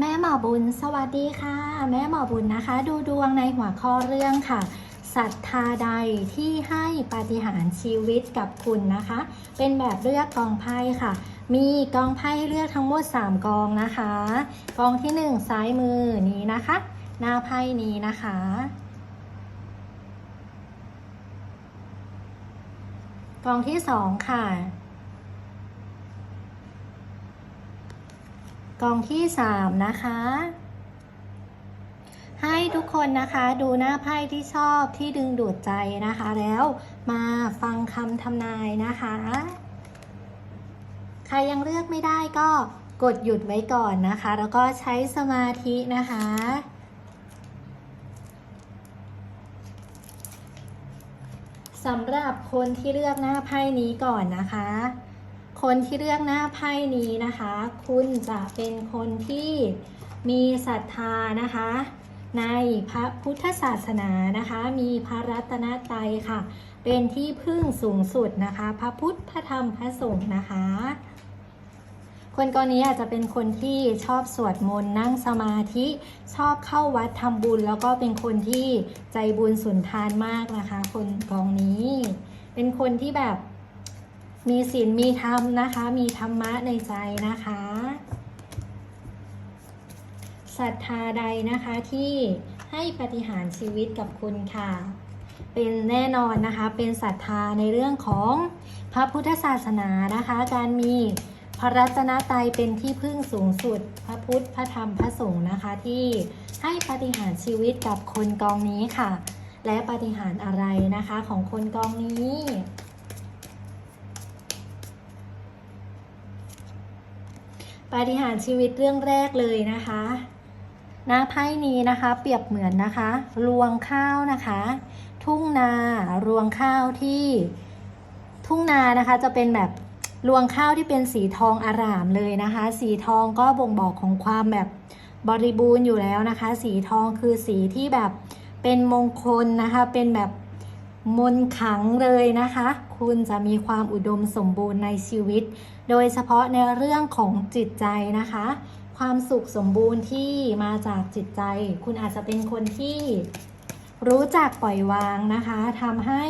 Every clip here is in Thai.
แม่หมอบุญสวัสดีค่ะ แม่หมอบุญนะคะ ดูดวงในหัวข้อเรื่องค่ะศรัทธาใดที่ให้ปาฏิหาริย์ชีวิตกับคุณนะคะ เป็นแบบเลือกกองไพ่ค่ะ มีกองไพ่เลือกทั้งหมด 3 กองนะคะ กองที่ 1 ซ้ายมือนี้นะคะ หน้าไพ่นี้นะคะกองที่ 2 ค่ะ กองที่ 3 นะคะ ให้ทุกคนนะคะดูหน้าไพ่ที่ชอบที่ดึงดูดใจนะคะ แล้วมาฟังคำทำนายนะคะ ใครยังเลือกไม่ได้ก็กดหยุดไว้ก่อนนะคะ แล้วก็ใช้สมาธินะคะสำหรับคนที่เลือกหน้าไพ่นี้ก่อนนะคะ คนที่เลือกหน้าไพ่นี้นะคะ คุณจะเป็นคนที่มีศรัทธานะคะ ในพระพุทธศาสนานะคะ มีพระรัตนตรัยค่ะ เป็นที่พึ่งสูงสุดนะคะ พระพุทธพระธรรมพระสงฆ์นะคะ คนกรณีอาจจะเป็นคนที่ชอบสวดมนต์นั่งสมาธิชอบเข้าวัดทำบุญ แล้วก็เป็นคนที่ใจบุญสุนทานมากนะคะ คนกองนี้ เป็นคนที่แบบ มีศีลมีธรรมนะคะ มีธรรมะในใจนะคะศรัทธาใดนะคะที่ให้ปฏิหารชีวิตกับคุณค่ะ เป็นแน่นอนนะคะเป็นศรัทธาในเรื่องของพระพุทธศาสนานะคะ การมีพระรัตนตรัยเป็นที่พึ่งสูงสุด พระพุทธพระธรรมพระสงฆ์นะคะที่ให้ปฏิหารชีวิตกับคนกองนี้ค่ะ และปฏิหารอะไรนะคะของคนกองนี้ ปฏิหารชีวิตเรื่องแรกเลยนะคะหน้าไพ่นี้นะคะ เปรียบเหมือนนะคะ รวงข้าวนะคะ ทุ่งนารวงข้าวที่ทุ่งนานะคะจะเป็นแบบรวงข้าวที่เป็นสีทองอารามเลยนะคะ สีทองก็บ่งบอกของความแบบบริบูรณ์อยู่แล้วนะคะ สีทองคือสีที่แบบเป็นมงคลนะคะ เป็นแบบ มนขังเลยนะคะ คุณจะมีความอุดมสมบูรณ์ในชีวิต โดยเฉพาะในเรื่องของจิตใจนะคะ ความสุขสมบูรณ์ที่มาจากจิตใจ คุณอาจจะเป็นคนที่รู้จักปล่อยวางนะคะทำให้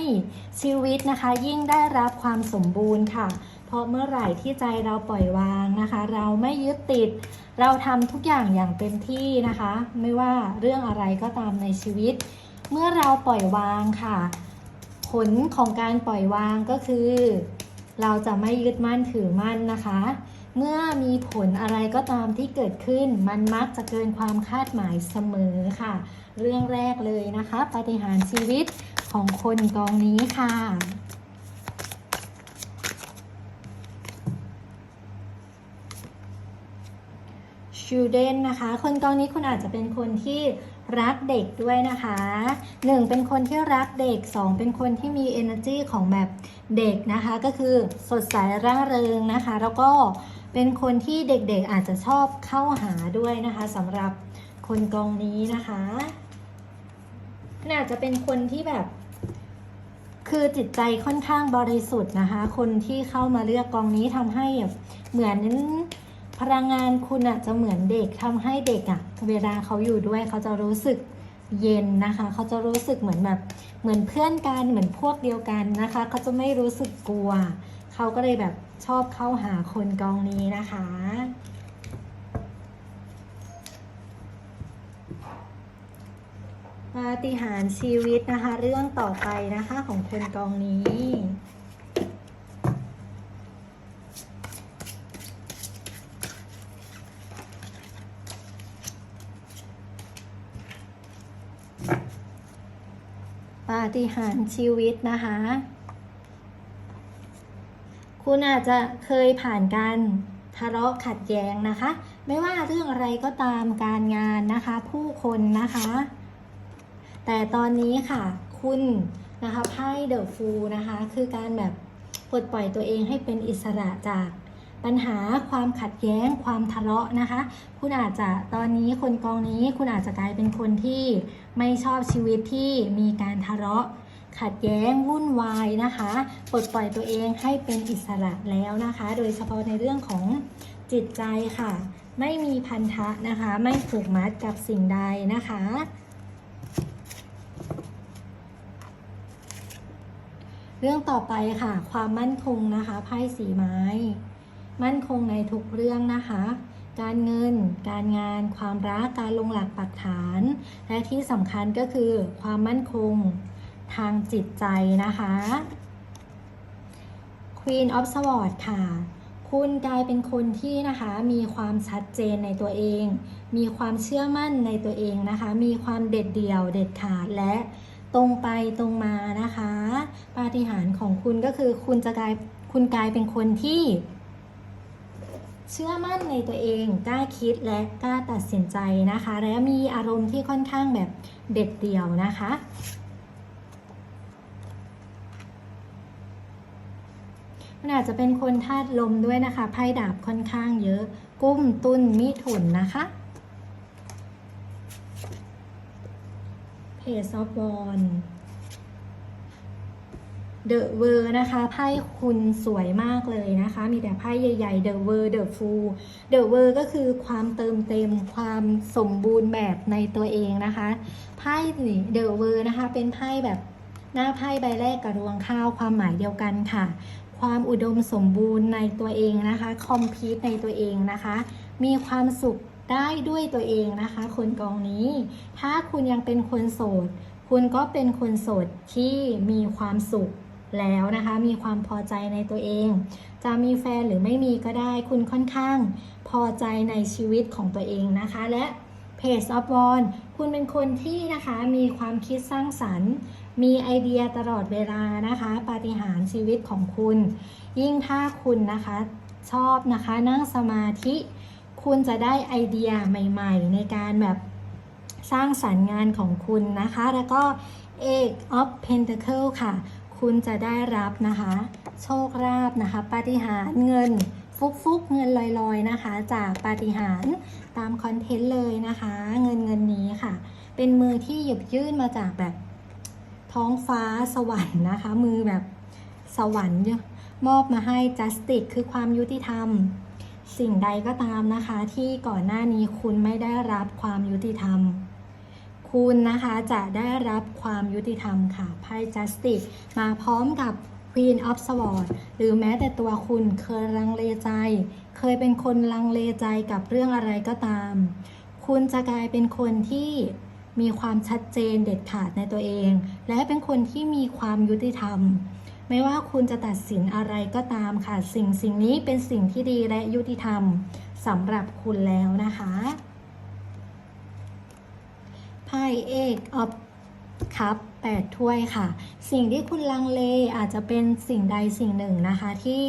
ชีวิตนะคะ ยิ่งได้รับความสมบูรณ์ค่ะ เพราะเมื่อไหร่ที่ใจเราปล่อยวางนะคะ เราไม่ยึดติด เราทำทุกอย่างอย่างเต็มที่นะคะ ไม่ว่าเรื่องอะไรก็ตามในชีวิต เมื่อเราปล่อยวางค่ะ ผลของการปล่อยวางก็คือ เราจะไม่ยึดมั่นถือมั่นนะคะ เมื่อมีผลอะไรก็ตามที่เกิดขึ้น มันมักจะเกินความคาดหมายเสมอค่ะ เรื่องแรกเลยนะคะปฏิหารชีวิตของคนกองนี้ค่ะ children นะคะ คนกองนี้คุณอาจจะเป็นคนที่รักเด็กด้วยนะคะหนึ่งเป็นคนที่รักเด็กสองเป็นคนที่มี energy ของแบบเด็กนะคะ ก็คือสดใสร่าเริงนะคะ แล้วก็เป็นคนที่เด็กๆอาจจะชอบเข้าหาด้วยนะคะสำหรับคนกองนี้นะคะคุณอาจจะเป็นคนที่แบบ คือจิตใจค่อนข้างบริสุทธิ์นะคะ คนที่เข้ามาเลือกกองนี้ทำให้แบบเหมือน พลังงานคุณอะจะเหมือนเด็กทำให้เด็กอะเวลาเขาอยู่ด้วยเขาจะรู้สึกเย็นนะคะ เขาจะรู้สึกเหมือนแบบเหมือนเพื่อนกันเหมือนพวกเดียวกันนะคะ เขาจะไม่รู้สึกกลัว เขาก็เลยแบบชอบเข้าหาคนกองนี้นะคะ ปาฏิหาริย์ชีวิตนะคะ เรื่องต่อไปนะคะของคนกองนี้ ฏิหาริย์ชีวิตนะคะ คุณอาจจะเคยผ่านการทะเลาะขัดแย้งนะคะ ไม่ว่าเรื่องอะไรก็ตามการงานนะคะ ผู้คนนะคะ แต่ตอนนี้ค่ะ คุณนะคะไพ่เดอะฟูนะคะ คือการแบบปลดปล่อยตัวเองให้เป็นอิสระจาก ปัญหาความขัดแย้งความทะเลาะนะคะ คุณอาจจะตอนนี้คนกองนี้คุณอาจจะกลายเป็นคนที่ไม่ชอบชีวิตที่มีการทะเลาะ ขัดแย้งวุ่นวายนะคะปลดปล่อยตัวเองให้เป็นอิสระแล้วนะคะ โดยเฉพาะในเรื่องของจิตใจค่ะ ไม่มีพันธะนะคะ ไม่ผูกมัดกับสิ่งใดนะคะเรื่องต่อไปค่ะ ความมั่นคงนะคะไพ่สีไม้ มั่นคงในทุกเรื่องนะคะ การเงิน การงาน ความรัก การลงหลักปักฐาน และที่สำคัญก็คือความมั่นคงทางจิตใจนะคะ Queen of Swords ค่ะ คุณกลายเป็นคนที่นะคะมีความชัดเจนในตัวเอง มีความเชื่อมั่นในตัวเองนะคะ มีความเด็ดเดี่ยวเด็ดขาดและตรงไปตรงมานะคะ ปาฏิหาริย์ของคุณก็คือคุณจะกลายคุณกลายเป็นคนที่ เชื่อมั่นในตัวเองกล้าคิดและกล้าตัดสินใจนะคะ และมีอารมณ์ที่ค่อนข้างแบบเด็ดเดี่ยวนะคะมันอาจจะเป็นคนธาตุลมด้วยนะคะไพ่ดาบค่อนข้างเยอะ กุ้มตุ้นมิถุนนะคะเพจออฟบอล เดอะเวอร์นะคะไพ่คุณสวยมากเลยนะคะ มีแต่ไพ่ใหญ่ๆเดอะเวอร์เดอะฟูเดอะเวอร์ก็คือความเติมเต็มความสมบูรณ์แบบในตัวเองนะคะไพ่เดอะเวอร์นะคะ เป็นไพ่แบบหน้าไพ่ใบแรกกับรวงข้าวความหมายเดียวกันค่ะ ความอุดมสมบูรณ์ในตัวเองนะคะคอมพีทในตัวเองนะคะ มีความสุขได้ด้วยตัวเองนะคะ คนกองนี้ ถ้าคุณยังเป็นคนโสด คุณก็เป็นคนโสดที่มีความสุข แล้วนะคะ มีความพอใจในตัวเอง จะมีแฟนหรือไม่มีก็ได้ คุณค่อนข้างพอใจในชีวิตของตัวเองนะคะ และ Page of w a n d คุณเป็นคนที่นะคะมีความคิดสร้างสรรค์ มีไอเดียตลอดเวลานะคะ ปาฏิหาริย์ชีวิตของคุณ ยิ่งถ้าคุณนะคะชอบนะคะนั่งสมาธิ คุณจะได้ไอเดียใหม่ ๆ ในการแบบสร้างสรรค์งานของคุณนะคะ แล้วก็ Eight of Pentacle ค่ะ คุณจะได้รับนะคะ โชคลาภนะคะ ปาฏิหาริย์เงิน ฟุกฟุกๆเงินลอยๆนะคะ จากปาฏิหาริย์ตามคอนเทนต์เลยนะคะ เงินเงินนี้ค่ะ เป็นมือที่หยิบยื่นมาจากแบบท้องฟ้าสวรรค์นะคะ มือแบบสวรรค์มอบมาให้ justice คือความยุติธรรม สิ่งใดก็ตามนะคะ ที่ก่อนหน้านี้คุณไม่ได้รับความยุติธรรม คุณนะคะจะได้รับความยุติธรรมค่ะไพ่ justice มาพร้อมกับ Queen of Swords หรือแม้แต่ตัวคุณเคยลังเลใจ เคยเป็นคนลังเลใจกับเรื่องอะไรก็ตาม คุณจะกลายเป็นคนที่มีความชัดเจนเด็ดขาดในตัวเอง และเป็นคนที่มีความยุติธรรม ไม่ว่าคุณจะตัดสินอะไรก็ตามค่ะ สิ่งสิ่งนี้เป็นสิ่งที่ดีและยุติธรรมสำหรับคุณแล้วนะคะ ไพ่เอกออฟคัพแปดถ้วยค่ะ สิ่งที่คุณลังเลอาจจะเป็นสิ่งใดสิ่งหนึ่งนะคะที่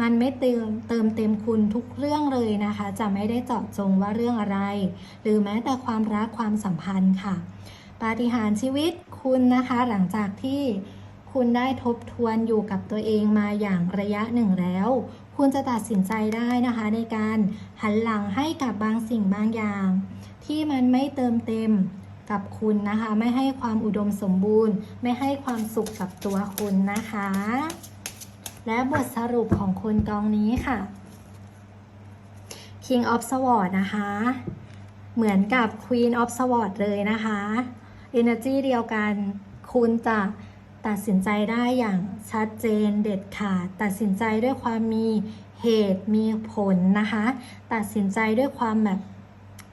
มันไม่เติมเติมเต็มคุณทุกเรื่องเลยนะคะ จะไม่ได้เจาะจงว่าเรื่องอะไร หรือแม้แต่ความรักความสัมพันธ์ค่ะ ปาฏิหาริย์ชีวิตคุณนะคะ หลังจากที่คุณได้ทบทวนอยู่กับตัวเองมาอย่างระยะหนึ่งแล้ว คุณจะตัดสินใจได้นะคะ ในการหันหลังให้กับบางสิ่งบางอย่าง ที่มันไม่เติมเต็ม กับคุณนะคะ ไม่ให้ความอุดมสมบูรณ์ ไม่ให้ความสุขกับตัวคุณนะคะ และบทสรุปของคนกองนี้ค่ะ King of Swords นะคะ เหมือนกับ Queen of Swords เลยนะคะ Energy เดียวกันคุณจะตัดสินใจได้อย่างชัดเจนเด็ดขาด ตัดสินใจด้วยความมีเหตุมีผลนะคะ ตัดสินใจด้วยความแบบ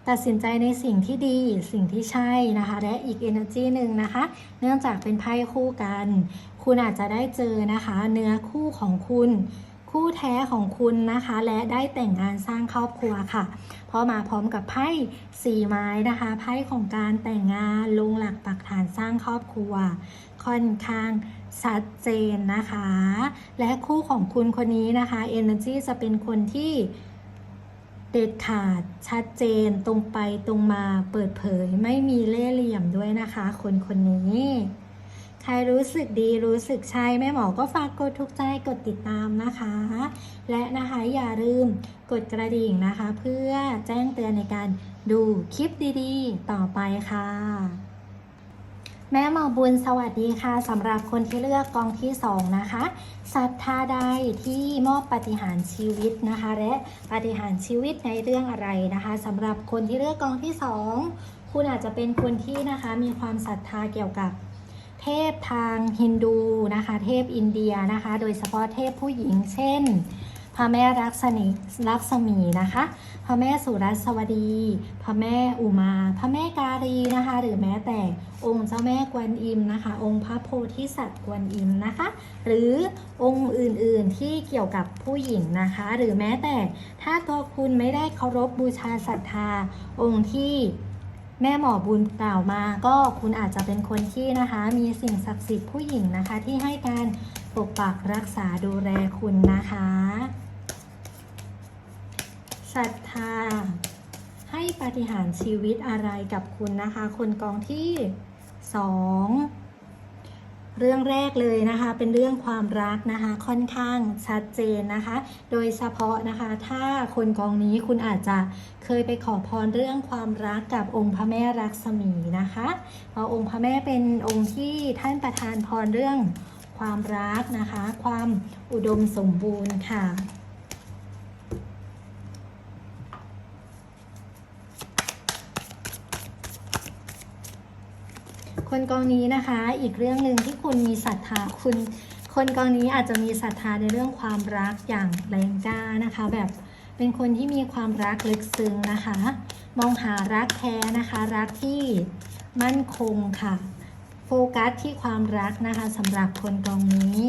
ตัดสินใจในสิ่งที่ดีสิ่งที่ใช่นะคะ และอีก energy หนึ่งนะคะ เนื่องจากเป็นไพ่คู่กัน คุณอาจจะได้เจอนะคะ เนื้อคู่ของคุณ คู่แท้ของคุณนะคะ และได้แต่งงานสร้างครอบครัวค่ะ เพราะมาพร้อมกับไพ่สี่ไม้นะคะไพ่ของการแต่งงานลงหลักปักฐานสร้างครอบครัว ค่อนข้างชัดเจนนะคะ และคู่ของคุณคนนี้นะคะ Energy จะเป็นคนที่ เด็ดขาดชัดเจนตรงไปตรงมาเปิดเผยไม่มีเล่ห์เหลี่ยมด้วยนะคะ คนคนนี้ ใครรู้สึกดีรู้สึกใช่แม่หมอก็ฝากกดทุกใจกดติดตามนะคะ และนะคะอย่าลืมกดกระดิ่งนะคะ เพื่อแจ้งเตือนในการดูคลิปดีๆ ต่อไปค่ะ แม่หมอบุญสวัสดีค่ะสำหรับคนที่เลือกกองที่สองนะคะศรัทธาใดที่มอบปฏิหารชีวิตนะคะ และปฏิหารชีวิตในเรื่องอะไรนะคะสำหรับคนที่เลือกกองที่สองคุณอาจจะเป็นคนที่นะคะมีความศรัทธาเกี่ยวกับเทพทางฮินดูนะคะ เทพอินเดียนะคะ โดยเฉพาะเทพผู้หญิงเช่น พระแม่รักษณีลักษมีนะคะ พระแม่สุรัสวดี พระแม่อุมา พระแม่การีนะคะ หรือแม้แต่องค์เจ้าแม่กวนอิมนะคะ องค์พระโพธิสัตว์กวนอิมนะคะ หรือองค์อื่นๆที่เกี่ยวกับผู้หญิงนะคะ หรือแม้แต่ถ้าตัวคุณไม่ได้เคารพบูชาศรัทธาองค์ที่แม่หมอบุญกล่าวมาก็คุณอาจจะเป็นคนที่นะคะ มีสิ่งศักดิ์สิทธิ์ผู้หญิงนะคะ ที่ให้การ ปกปักรักษาดูแลคุณนะคะศรัทธาให้ปฏิหารชีวิตอะไรกับคุณนะคะ คนกองที่สองเรื่องแรกเลยนะคะ เป็นเรื่องความรักนะคะ ค่อนข้างชัดเจนนะคะ โดยเฉพาะนะคะ ถ้าคนกองนี้คุณอาจจะเคยไปขอพรเรื่องความรักกับองค์พระแม่รักษมีนะคะเพราะองค์พระแม่เป็นองค์ที่ท่านประทานพรเรื่อง ความรักนะคะ ความอุดมสมบูรณ์ค่ะคนกองนี้นะคะ อีกเรื่องหนึ่งที่คุณมีศรัทธาคุณ คนกองนี้อาจจะมีศรัทธาในเรื่องความรักอย่างแรงกล้านะคะ แบบเป็นคนที่มีความรักลึกซึ้งนะคะ มองหารักแท้นะคะ รักที่มั่นคงค่ะ ฟกัสที่ความรักนะคะสำหรับคนกองนี้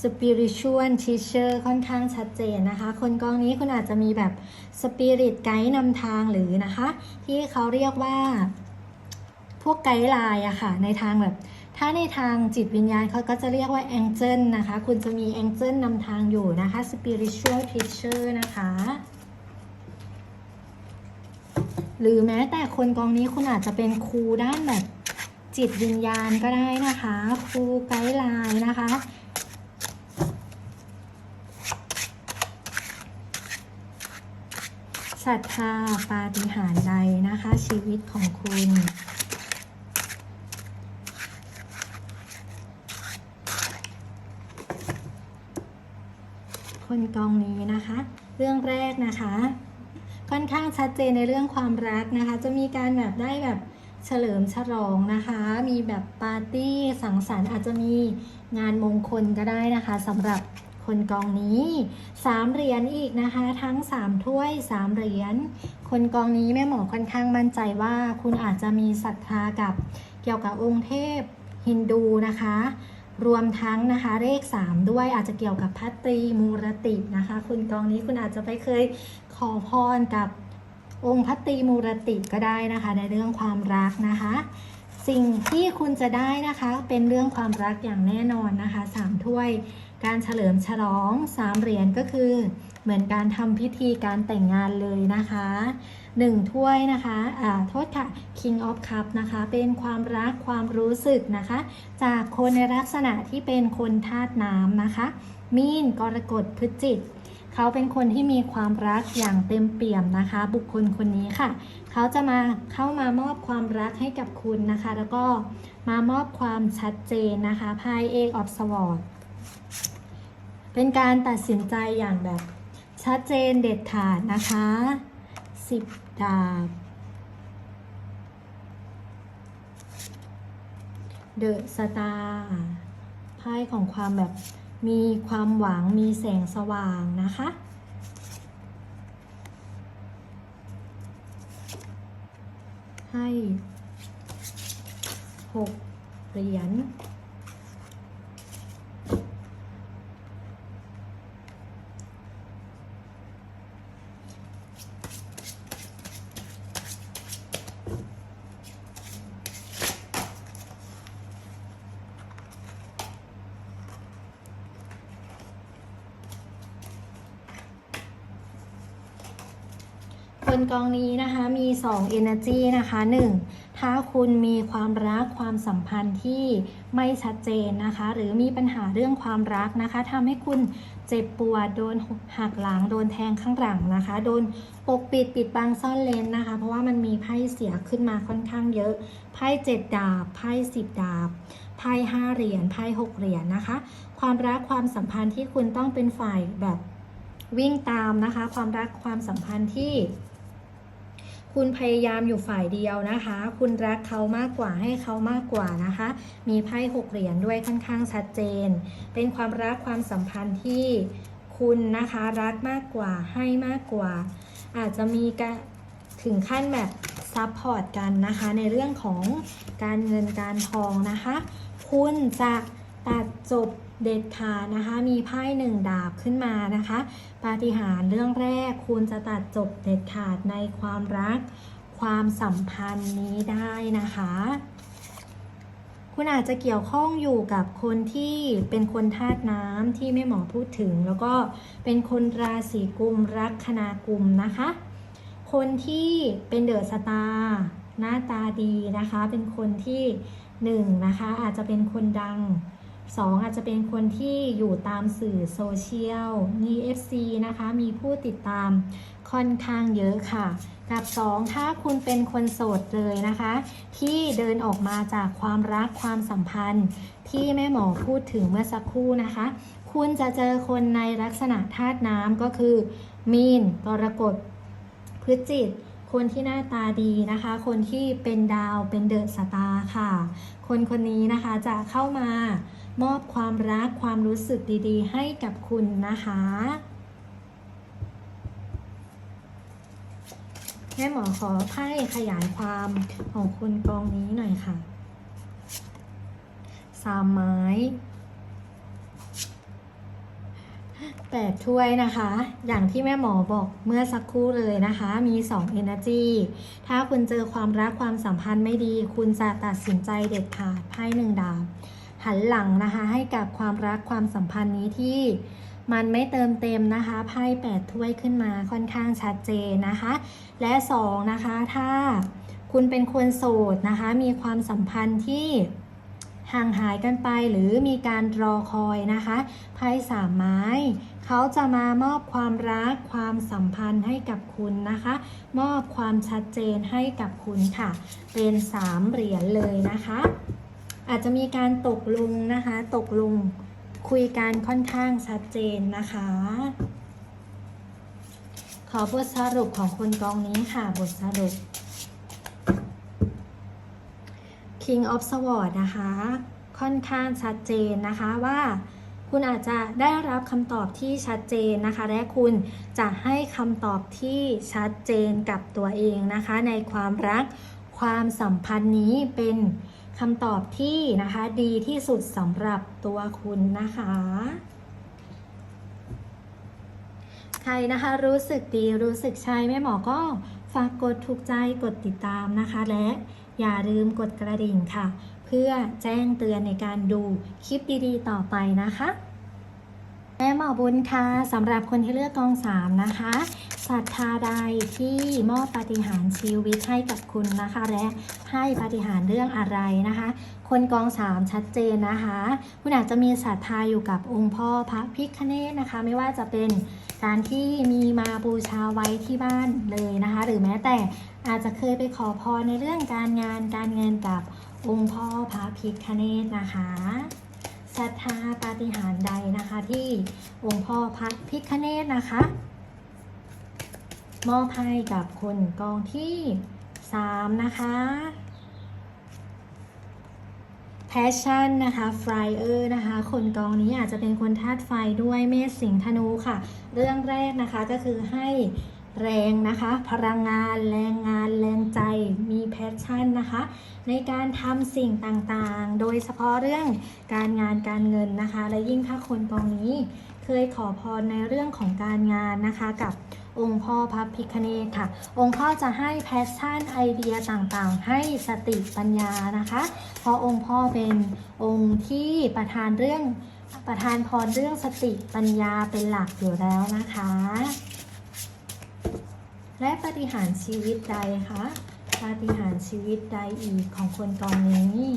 spiritual teacher ค่อนข้างชัดเจนนะคะ คนกองนี้คุณอาจจะมีแบบ spirit ไกด์นำทางหรือนะคะ ที่เขาเรียกว่า พวกไกด์ไลน์อะค่ะ ในทางแบบ ถ้าในทางจิตวิญญาณเขาก็จะเรียกว่า angel นะคะ คุณจะมี angel นำทางอยู่นะคะ spiritual teacher นะคะ หรือแม้แต่คนกองนี้คุณอาจจะเป็นครูด้านแบบจิตวิญญาณก็ได้นะคะ ครูไกด์ไลน์นะคะ ศรัทธาปาฏิหาริย์ใดนะคะ ชีวิตของคุณคนกองนี้นะคะ เรื่องแรกนะคะ ค่อนข้างชัดเจนในเรื่องความรักนะคะ จะมีการแบบได้แบบเฉลิมฉลองนะคะ มีแบบปาร์ตี้สังสรรค์อาจจะมีงานมงคลก็ได้นะคะสำหรับคนกองนี้สามเหรียญอีกนะคะ ทั้งสามถ้วยสามเหรียญคนกองนี้แม่หมอค่อนข้างมั่นใจว่า คุณอาจจะมีศรัทธากับเกี่ยวกับองค์เทพฮินดูนะคะ รวมทั้งนะคะเลข 3 ด้วยอาจจะเกี่ยวกับพัตตรีมูรตินะคะ คุณกองนี้คุณอาจจะไปเคย ขอพรกับองค์พัตตีมูรติก็ได้นะคะ ในเรื่องความรักนะคะ สิ่งที่คุณจะได้นะคะเป็นเรื่องความรักอย่างแน่นอนนะคะสามถ้วยการเฉลิมฉลองสามเหรียญก็คือเหมือนการทำพิธีการแต่งงานเลยนะคะหนึ่งถ้วยนะคะอ่าโทษค่ะ King of Cup นะคะ เป็นความรักความรู้สึกนะคะ จากคนในลักษณะที่เป็นคนธาตุน้ำนะคะ มีนกรกฎพฤศจิก เขาเป็นคนที่มีความรักอย่างเต็มเปี่ยมนะคะ บุคคลคนนี้ค่ะ เขาจะมาเข้ามามอบความรักให้กับคุณนะคะ แล้วก็มามอบความชัดเจนนะคะไพ่เอกออฟสวอร์เป็นการตัดสินใจอย่างแบบชัดเจนเด็ดขาดนะคะสิบดาบ เดอะสตาร์ไพ่ของความแบบ มีความหวังมีแสงสว่างนะคะ ให้หกเหรียญ กองนี้นะคะมี 2 Energy นะคะ 1. ถ้าคุณมีความรักความสัมพันธ์ที่ไม่ชัดเจนนะคะ หรือมีปัญหาเรื่องความรักนะคะทำให้คุณเจ็บปวดโดนหักหลัง โดนแทงข้างหลังนะคะ โดนปกปิดปิดบังซ่อนเลนนะคะ เพราะว่ามันมีไพ่เสียขึ้นมาค่อนข้างเยอะ ไพ่เจ็ดดาบ ไพ่สิบดาบ ไพ่ห้าเหรียญ ไพ่หกเหรียญนะคะ ความรักความสัมพันธ์ที่คุณต้องเป็นฝ่ายแบบวิ่งตามนะคะ ความรักความสัมพันธ์ที่ คุณพยายามอยู่ฝ่ายเดียวนะคะ คุณรักเขามากกว่าให้เขามากกว่านะคะ มีไพ่หกเหรียญด้วยค่อนข้างชัดเจน เป็นความรักความสัมพันธ์ที่คุณนะคะรักมากกว่าให้มากกว่า อาจจะมีการถึงขั้นแบบซัพพอร์ตกันนะคะ ในเรื่องของการเงินการทองนะคะ คุณจะตัดจบ เด็ดขาดนะคะ มีไพ่หนึ่งดาบขึ้นมานะคะ ปาฏิหาริย์เรื่องแรกคุณจะตัดจบเด็ดขาดในความรัก ความสัมพันธ์นี้ได้นะคะ คุณอาจจะเกี่ยวข้องอยู่กับคนที่เป็นคนธาตุน้ำที่แม่หมอพูดถึง แล้วก็เป็นคนราศีกุมรักคณากุมนะคะ คนที่เป็นเดอะสตาร์หน้าตาดีนะคะ เป็นคนที่หนึ่งนะคะ อาจจะเป็นคนดัง สองอาจจะเป็นคนที่อยู่ตามสื่อโซเชียลมี FC นะคะ มีผู้ติดตามค่อนข้างเยอะค่ะ กับ 2 ถ้าคุณเป็นคนโสดเลยนะคะ ที่เดินออกมาจากความรักความสัมพันธ์ ที่แม่หมอพูดถึงเมื่อสักครู่นะคะ คุณจะเจอคนในลักษณะธาตุน้ำก็คือ มีนกรกฎพฤศจิตคนที่หน้าตาดีนะคะ คนที่เป็นดาวเป็นเดอะสตาร์ค่ะ คนคนนี้นะคะจะเข้ามา มอบความรักความรู้สึกดีๆ ให้กับคุณนะคะ แม่หมอขอไพ่ขยายความของคนกองนี้หน่อยค่ะสามไม้แปดถ้วยนะคะ อย่างที่แม่หมอบอกเมื่อสักครู่เลยนะคะ มี2 energy ถ้าคุณเจอความรักความสัมพันธ์ไม่ดี คุณจะตัดสินใจเด็ดขาดไพ่หนึ่งดาบ หันหลังนะคะ ให้กับความรักความสัมพันธ์นี้ที่มันไม่เติมเต็มนะคะไพ่แปดถ้วยขึ้นมาค่อนข้างชัดเจนนะคะ และสองนะคะ ถ้าคุณเป็นคนโสดนะคะ มีความสัมพันธ์ที่ห่างหายกันไปหรือมีการรอคอยนะคะไพ่สามไม้ เขาจะมามอบความรักความสัมพันธ์ให้กับคุณนะคะ มอบความชัดเจนให้กับคุณค่ะ เป็นสามเหรียญเลยนะคะ อาจจะมีการตกลงนะคะ ตกลงคุยกันค่อนข้างชัดเจนนะคะ ขอบทสรุปของคนกองนี้ค่ะ บทสรุป King of Swords นะคะ ค่อนข้างชัดเจนนะคะว่าคุณอาจจะได้รับคำตอบที่ชัดเจนนะคะ และคุณจะให้คำตอบที่ชัดเจนกับตัวเองนะคะ ในความรักความสัมพันธ์นี้เป็น คำตอบที่นะคะดีที่สุดสำหรับตัวคุณนะคะ ใครนะคะรู้สึกดีรู้สึกใช่แม่หมอก็ฝากกดถูกใจกดติดตามนะคะ และอย่าลืมกดกระดิ่งค่ะ เพื่อแจ้งเตือนในการดูคลิปดีๆ ต่อไปนะคะ แม่หมอบุญค่ะสำหรับคนที่เลือกกองสามนะคะศรัทธาใดที่มอบปาฏิหาริย์ชีวิตให้กับคุณนะคะ และให้ปาฏิหาริย์เรื่องอะไรนะคะ คนกองสามชัดเจนนะคะ คุณอาจจะมีศรัทธาอยู่กับองค์พ่อพระพิฆเนศนะคะ ไม่ว่าจะเป็นการที่มีมาบูชาไว้ที่บ้านเลยนะคะ หรือแม้แต่อาจจะเคยไปขอพรในเรื่องการงานการเงินกับองค์พ่อพระพิฆเนศนะคะ ศรัทธาปาฏิหาริย์ใดนะคะ ที่องค์พ่อพระพิฆเนศนะคะมอบให้กับคนกองที่3นะคะ Passion นะคะ Flyer นะคะ คนกองนี้อาจจะเป็นคนธาตุไฟด้วยเมษสิงธนูค่ะ เรื่องแรกนะคะก็คือให้ แรงนะคะ พลังงานแรงงานแรงใจมีแพชชั่นนะคะ ในการทำสิ่งต่างๆ โดยเฉพาะเรื่องการงานการเงินนะคะ และยิ่งถ้าคนกองนี้เคยขอพรในเรื่องของการงานนะคะกับองค์พ่อพระพิคเนตค่ะ องค์พ่อจะให้แพชชั่นไอเดียต่างๆ ให้สติปัญญานะคะ เพราะองค์พ่อเป็นองค์ที่ประทานเรื่องประทานพรเรื่องสติปัญญาเป็นหลักอยู่แล้วนะคะ และปฏิหารชีวิตใดคะปฏิหารชีวิตใดอีกของคนกองนี้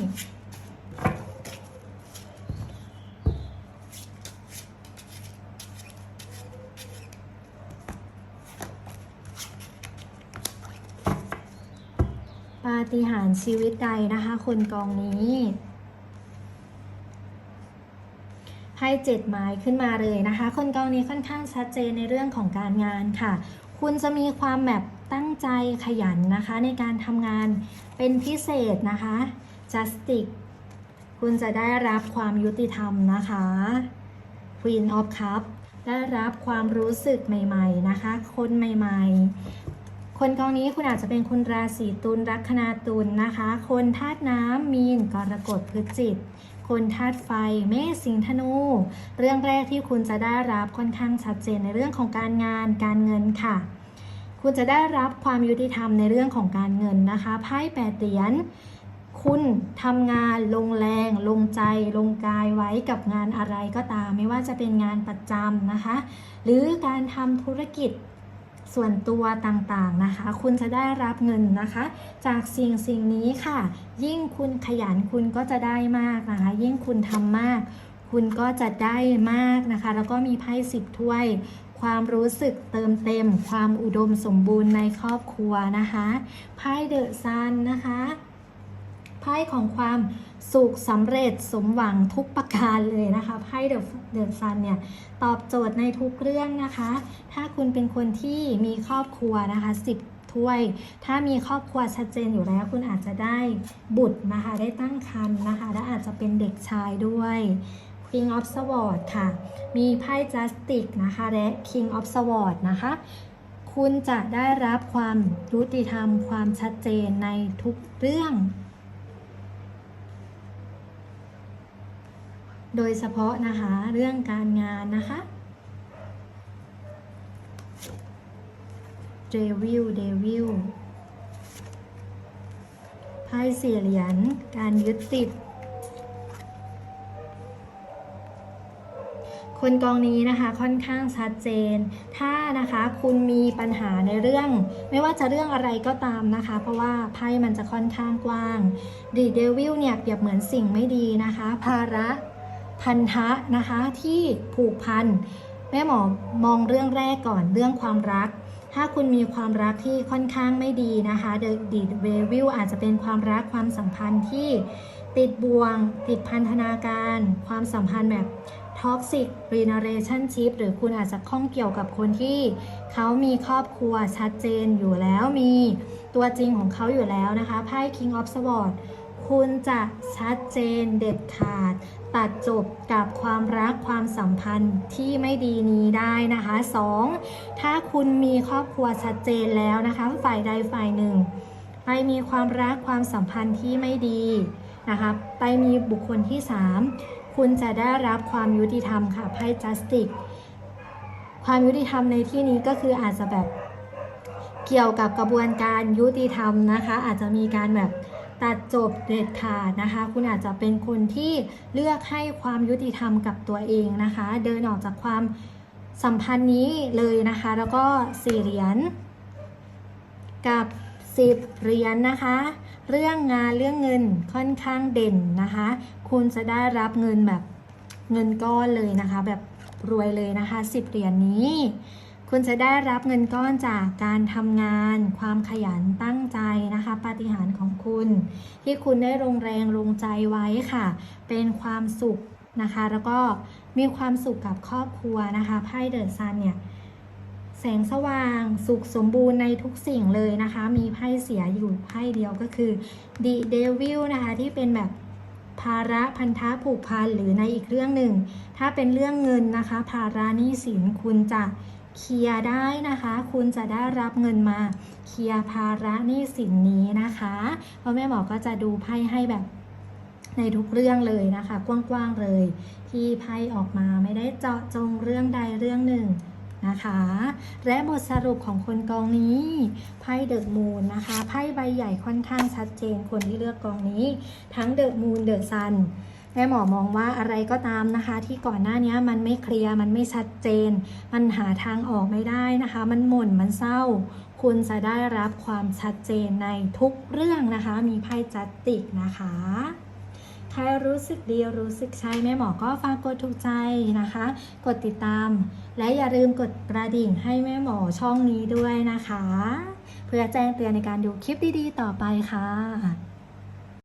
ปาฏิหาริย์ชีวิตใดนะคะ คนกองนี้ไพ่เจ็ดไม้ขึ้นมาเลยนะคะ คนกองนี้ค่อนข้างชัดเจนในเรื่องของการงานค่ะ คุณจะมีความแบบตั้งใจขยันนะคะ ในการทำงานเป็นพิเศษนะคะ justice คุณจะได้รับความยุติธรรมนะคะ Queen of Cup ได้รับความรู้สึกใหม่ๆนะคะ คนใหม่ๆ คนกองนี้คุณอาจจะเป็นคนราศีตุลลัคนาตุลนะคะ คนธาตุน้ำมีนกรกฎพฤศจิก คนธาตุไฟเมษสิงธนู เรื่องแรกที่คุณจะได้รับค่อนข้างชัดเจนในเรื่องของการงานการเงินค่ะ คุณจะได้รับความยุติธรรมในเรื่องของการเงินนะคะไพ่แปดเหรียญคุณทำงานลงแรง ลงใจ ลงกายไว้กับงานอะไรก็ตาม ไม่ว่าจะเป็นงานประจำนะคะ หรือการทำธุรกิจ ส่วนตัวต่างๆนะคะ คุณจะได้รับเงินนะคะ จากสิ่งสิ่งนี้ค่ะ ยิ่งคุณขยันคุณก็จะได้มากนะคะ ยิ่งคุณทำมาก คุณก็จะได้มากนะคะ แล้วก็มีไพ่สิบถ้วย ความรู้สึกเติมเต็ม ความอุดมสมบูรณ์ในครอบครัวนะคะไพ่เดอะซันนะคะ ไพ่ของความสุขสำเร็จสมหวังทุกประการเลยนะคะไพ่เดอะเดอะซันเนี่ยตอบโจทย์ในทุกเรื่องนะคะ ถ้าคุณเป็นคนที่มีครอบครัวนะคะสิบถ้วย ถ้ามีครอบครัวชัดเจนอยู่แล้ว คุณอาจจะได้บุตรนะคะได้ตั้งครรภ์นะคะ และอาจจะเป็นเด็กชายด้วย King of Swords ค่ะ มีไพ่ Justice นะคะ และ King of Swords นะคะ คุณจะได้รับความยุติธรรมความชัดเจนในทุกเรื่อง โดยเฉพาะนะคะเรื่องการงานนะคะเดวิลเดวิลไพ่เสี่เหรียญการยึดติด คนกองนี้นะคะค่อนข้างชัดเจน ถ้านะคะคุณมีปัญหาในเรื่อง ไม่ว่าจะเรื่องอะไรก็ตามนะคะ เพราะว่าไพ่มันจะค่อนข้างกว้างดีเดวิลเนี่ยเปรียบเหมือนสิ่งไม่ดีนะคะ ภาระ พันธะนะคะที่ผูกพันแม่หมอมองเรื่องแรกก่อนเรื่องความรัก ถ้าคุณมีความรักที่ค่อนข้างไม่ดีนะคะเดอะดีเววิลอาจจะเป็นความรักความสัมพันธ์ที่ติดบ่วง ติดพันธนาการ ความสัมพันธ์แบบ toxic relationship หรือคุณอาจจะข้องเกี่ยวกับคนที่เขามีครอบครัวชัดเจนอยู่แล้วมีตัวจริงของเขาอยู่แล้วนะคะไพ่ King of Swords คุณจะชัดเจนเด็ดขาด ตัดจบกับความรักความสัมพันธ์ที่ไม่ดีนี้ได้นะคะ 2. ถ้าคุณมีครอบครัวชัดเจนแล้วนะคะ ฝ่ายใดฝ่ายหนึ่ง ไปมีความรักความสัมพันธ์ที่ไม่ดีนะคะไปมีบุคคลที่ 3 คุณจะได้รับความยุติธรรมค่ะไพ่ justice ความยุติธรรมในที่นี้ก็คืออาจจะแบบเกี่ยวกับกระบวนการยุติธรรมนะคะ อาจจะมีการแบบ ตัดจบเด็ดขาดนะคะ คุณอาจจะเป็นคนที่เลือกให้ความยุติธรรมกับตัวเองนะคะ เดินออกจากความสัมพันธ์นี้เลยนะคะ แล้วก็สี่เหรียญกับสิบเหรียญนะคะ เรื่องงานเรื่องเงินค่อนข้างเด่นนะคะ คุณจะได้รับเงินแบบเงินก้อนเลยนะคะ แบบรวยเลยนะคะสิบเหรียญนี้ คุณจะได้รับเงินก้อนจากการทำงาน ความขยันตั้งใจนะคะปาฏิหาริย์ของคุณ ที่คุณได้ลงแรงลงใจไว้ค่ะ เป็นความสุขนะคะ แล้วก็มีความสุขกับครอบครัวนะคะไพ่เดอะซันเนี่ยแสงสว่างสุขสมบูรณ์ในทุกสิ่งเลยนะคะ มีไพ่เสียอยู่ไพ่เดียวก็คือ The Devil นะคะที่เป็นแบบภาระพันธะผูกพันหรือในอีกเรื่องหนึ่ง ถ้าเป็นเรื่องเงินนะคะ ภาระหนี้สินคุณจะ เคลียร์ได้นะคะ คุณจะได้รับเงินมาเคลียร์ภาระหนี้สินนี้นะคะเพราะแม่หมอก็จะดูไพ่ให้แบบในทุกเรื่องเลยนะคะ กว้างๆเลย ที่ไพ่ออกมาไม่ได้เจาะจงเรื่องใดเรื่องหนึ่งนะคะ และบทสรุปของคนกองนี้ไพ่เดอะมูนนะคะไพ่ใบใหญ่ค่อนข้างชัดเจนคนที่เลือกกองนี้ ทั้งเดอะมูนเดอะซัน แม่หมอมองว่าอะไรก็ตามนะคะ ที่ก่อนหน้านี้มันไม่เคลียร์มันไม่ชัดเจน มันหาทางออกไม่ได้นะคะ มันหม่นมันเศร้า คุณจะได้รับความชัดเจนในทุกเรื่องนะคะ มีไพ่จัตติกนะคะใครรู้สึกดีรู้สึกใช่แม่หมอก็ฝากกดถูกใจนะคะ กดติดตาม และอย่าลืมกดกระดิ่งให้แม่หมอช่องนี้ด้วยนะคะ เพื่อแจ้งเตือนในการดูคลิปดีๆต่อไปค่ะ